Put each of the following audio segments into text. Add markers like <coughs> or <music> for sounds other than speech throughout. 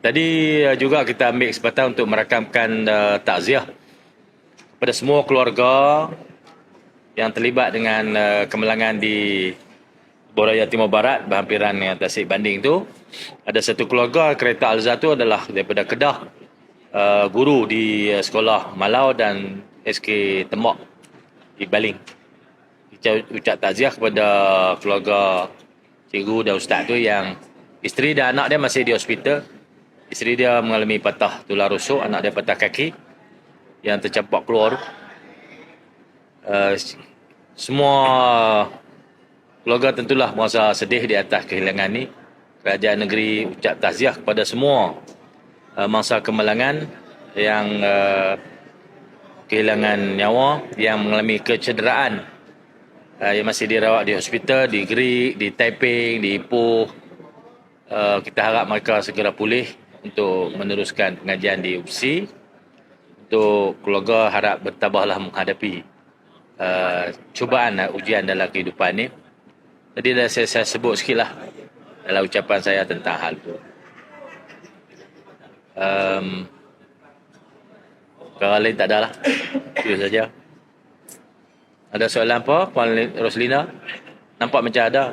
Tadi uh, juga kita ambil kesempatan untuk merakamkan uh, takziah kepada semua keluarga yang terlibat dengan uh, kemelangan di Boraya Timur Barat berhampiran dengan Tasik Banding tu. Ada satu keluarga kereta Alza tu adalah daripada Kedah uh, guru di uh, sekolah Malau dan SK Tembak di Baling. Ucap, ucap takziah kepada keluarga cikgu dan ustaz tu yang isteri dan anak dia masih di hospital. Isteri dia mengalami patah tulang rusuk, anak dia patah kaki yang tercampak keluar. Uh, semua keluarga tentulah merasa sedih di atas kehilangan ni. Kerajaan negeri ucap takziah kepada semua uh, mangsa kemalangan yang uh, kehilangan nyawa, yang mengalami kecederaan uh, yang masih dirawat di hospital, di Greek, di Taiping, di Ipoh. Uh, kita harap mereka segera pulih untuk meneruskan pengajian di UPSI. Untuk keluarga harap bertabahlah menghadapi uh, cubaan uh, ujian dalam kehidupan ni. Tadi dah saya, saya sebut sikit lah dalam ucapan saya tentang hal tu. Um, perkara lain tak ada lah. Itu saja. Ada soalan apa, Puan Roslina? Nampak macam ada.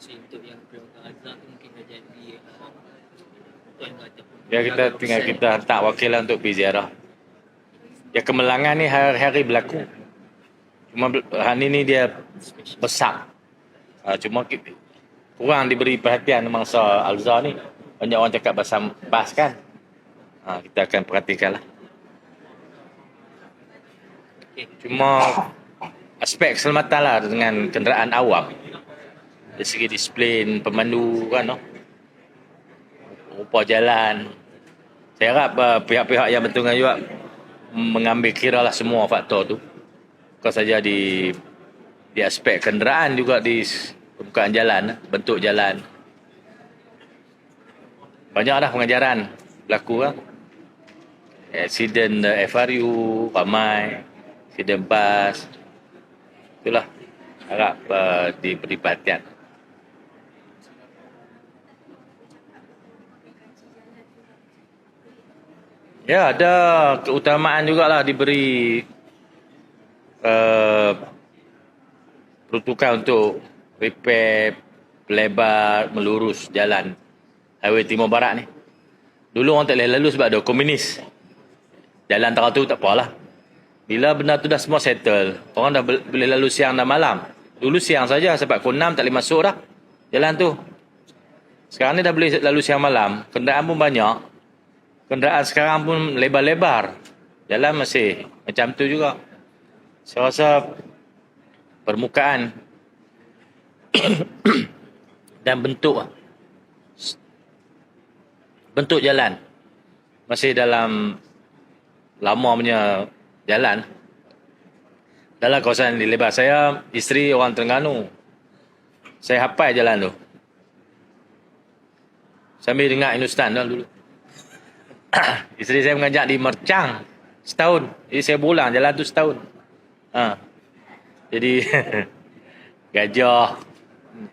So, untuk yang keluarga Azhar tu mungkin dah jadi uh, tuan ataupun Ya kita tinggal kita hantar wakil lah untuk pergi ziarah. Ya kemelangan ni hari-hari berlaku. Cuma hari ni dia besar. Uh, cuma kita, kurang diberi perhatian mangsa Alza ni. Banyak orang cakap bahasa bas kan. Uh, kita akan perhatikan lah. Cuma aspek keselamatan lah dengan kenderaan awam. Dari segi disiplin, pemandu kan. No? Rupa jalan. Saya harap uh, pihak-pihak yang bertanggungjawab juga mengambil kira lah semua faktor tu. Bukan saja di di aspek kenderaan juga di permukaan jalan, bentuk jalan. Banyak dah pengajaran berlaku lah. Accident uh, FRU, ramai. Accident bas. Itulah. Harap uh, diberi perhatian. Ya, ada keutamaan jugalah diberi uh, peruntukan untuk repair, lebar, melurus jalan Highway Timur Barat ni. Dulu orang tak boleh lalu sebab ada komunis. Jalan tengah tu tak apalah. Bila benda tu dah semua settle, orang dah boleh lalu siang dan malam. Dulu siang saja sebab 6 tak boleh masuk dah jalan tu. Sekarang ni dah boleh lalu siang malam, kenderaan pun banyak. Kenderaan sekarang pun lebar-lebar. Jalan masih macam tu juga. Saya rasa permukaan <coughs> dan bentuk bentuk jalan masih dalam lama punya jalan dalam kawasan di lebar saya isteri orang Terengganu saya hafal jalan tu sambil dengar Hindustan dah dulu <coughs> isteri saya mengajak di Mercang setahun. Jadi saya pulang jalan tu setahun. Ha. jadi <laughs> gajah.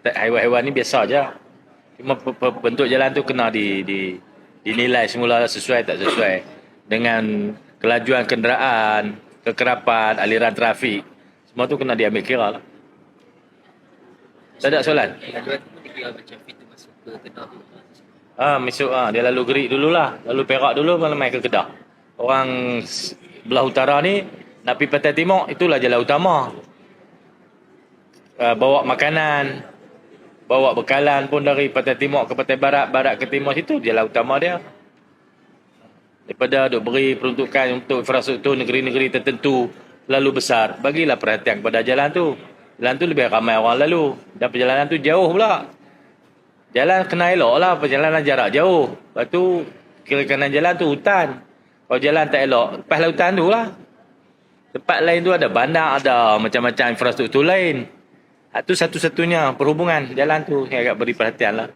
Haiwan-haiwan ni biasa je. Cuma bentuk jalan tu kena di, di dinilai semula sesuai tak sesuai. Dengan kelajuan kenderaan kekerapan aliran trafik. Semua tu kena diambil kira lah. Tak ada soalan? Kelajuan tu dikira macam pintu masuk ke Kedah Ah, masuk ah dia lalu gerik dululah, lalu Perak dulu malam mai ke Kedah. Orang belah utara ni nak pergi Pantai Timur itulah jalan utama. Uh, bawa makanan, bawa bekalan pun dari Pantai Timur ke Pantai Barat, Barat ke Timur situ jalan utama dia. Daripada duk beri peruntukan untuk infrastruktur negeri-negeri tertentu lalu besar, bagilah perhatian kepada jalan tu. Jalan tu lebih ramai orang lalu dan perjalanan tu jauh pula. Jalan kena elok lah perjalanan jarak jauh. Lepas tu kira kanan jalan tu hutan. Kalau jalan tak elok, lepas lah hutan tu lah. Tempat lain tu ada bandar, ada macam-macam infrastruktur lain. Itu satu-satunya perhubungan jalan tu yang agak beri perhatian lah.